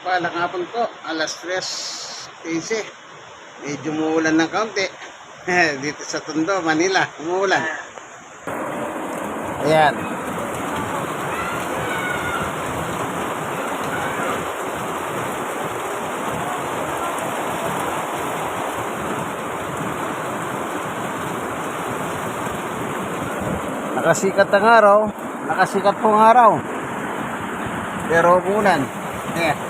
Mapagpalang hapon po, alas 3.15. Medyo muulan ng kaunti. Dito sa Tondo, Manila, umuulan. Ayan. Nakasikat ang araw. Nakasikat po ang araw. Pero umulan. Ayan.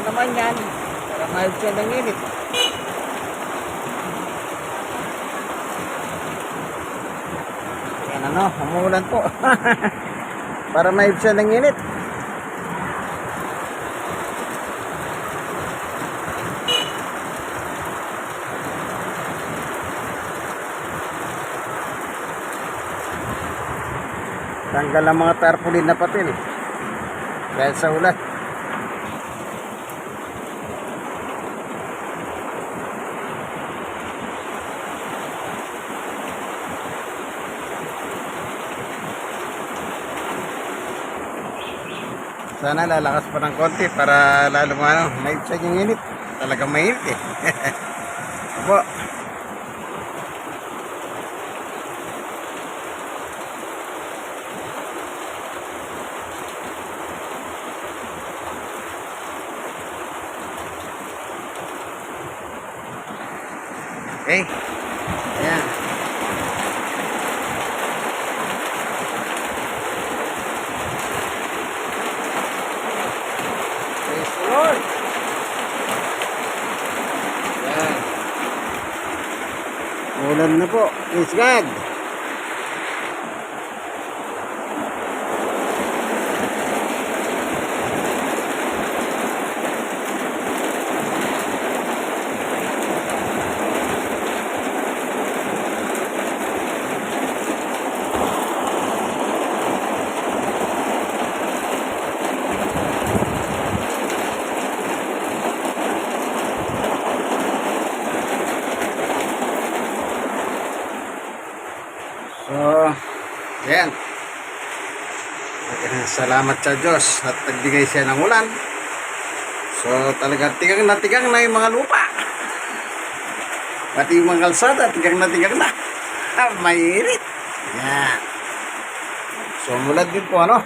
Na naman yan. Para mahal siya ng init. Yan ano, umuulan po. Para mahal siya ng init. Tanggal ang mga tarpaulin na papel. Dahil sa ulan. Sana lalakas pa ng konti para lalo ano, maibsan yung init. Talagang mainit eh. Opo. Okay. Ayan. Praise the Lord. Ayan. Ulan na po. Praise God. So, ayan. Ayan, Salamat sa Diyos at nagbigay siya ng ulan. So, talaga tigang na tigang na yung mga lupa. Pati yung mga kalsada, tigang na tigang na. Ah, Mainit. Ayan. So, mulad din po, ano?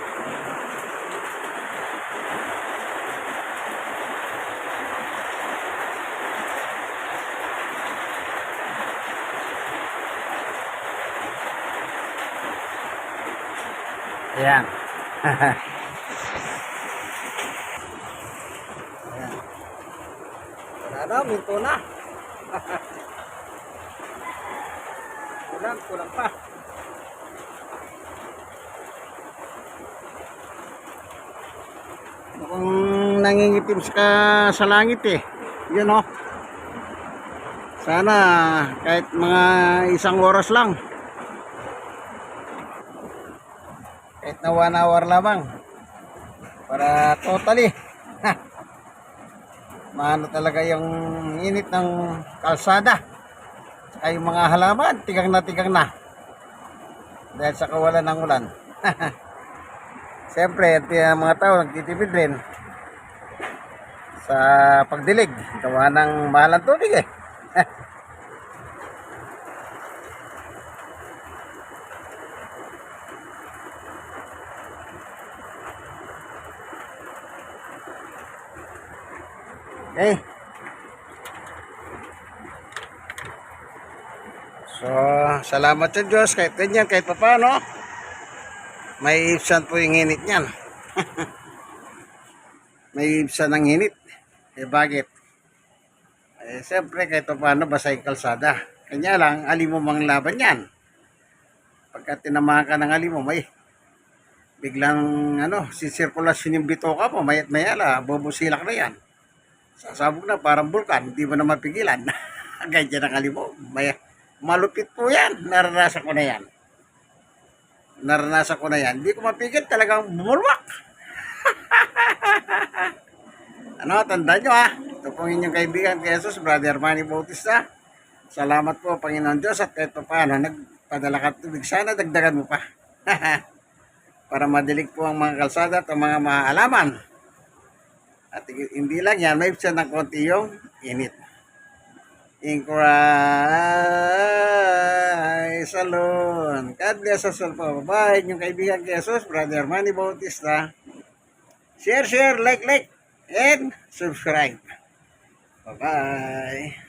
Ayan. Ayan. Wala na, minto na. kulang, kulang pa. Mukhang nangingitim ka sa langit eh. Yun oh. Sana kahit mga isang oras lang. Kahit na one hour lamang. Para totally. Maano talaga yung init ng kalsada. Ay yung mga halaman tigang na tigang na. Dahil sa kawalan ng ulan. Siyempre at yung mga tao nagtitipid rin sa pagdilig. Gawa ng mahalang tubig eh Okay. So, salamat sa Diyos kahit ganyan, kahit papano. May ibsan po yung init niyan. May ibsan ng init. Eh, bakit? Eh, siyempre, kahit paano, basa yung kalsada. Kanya lang, alimo mang laban yan. Pagka tinamahan ka ng alimo, may biglang, ano, sisirkulasyon yung bitoka mo, mayat mayala, bubusilak na yan sasabog na parang bulkan, hindi mo na mapigilan. Ganyan ang alimo. May, malupit po yan. Naranasan ko na yan. Naranasan ko na yan. Hindi ko mapigil, talagang bumulwak. ano, tandaan nyo ah. Ito po ang inyong kaibigan, kay Jesus, Brother Manny Bautista. Salamat po, Panginoon Diyos, at kahit pa paano, nagpadala ka tubig. Sana dagdagan mo pa. Para madilig po ang mga kalsada at ang mga maalaman. At hindi lang yan, may siya ng konti yung init. Inquiry Salon. God bless us all po. Bye. Yung kaibigan kay Jesus, Brother Manny Bautista. Share, share, like, like, and subscribe. Bye-bye.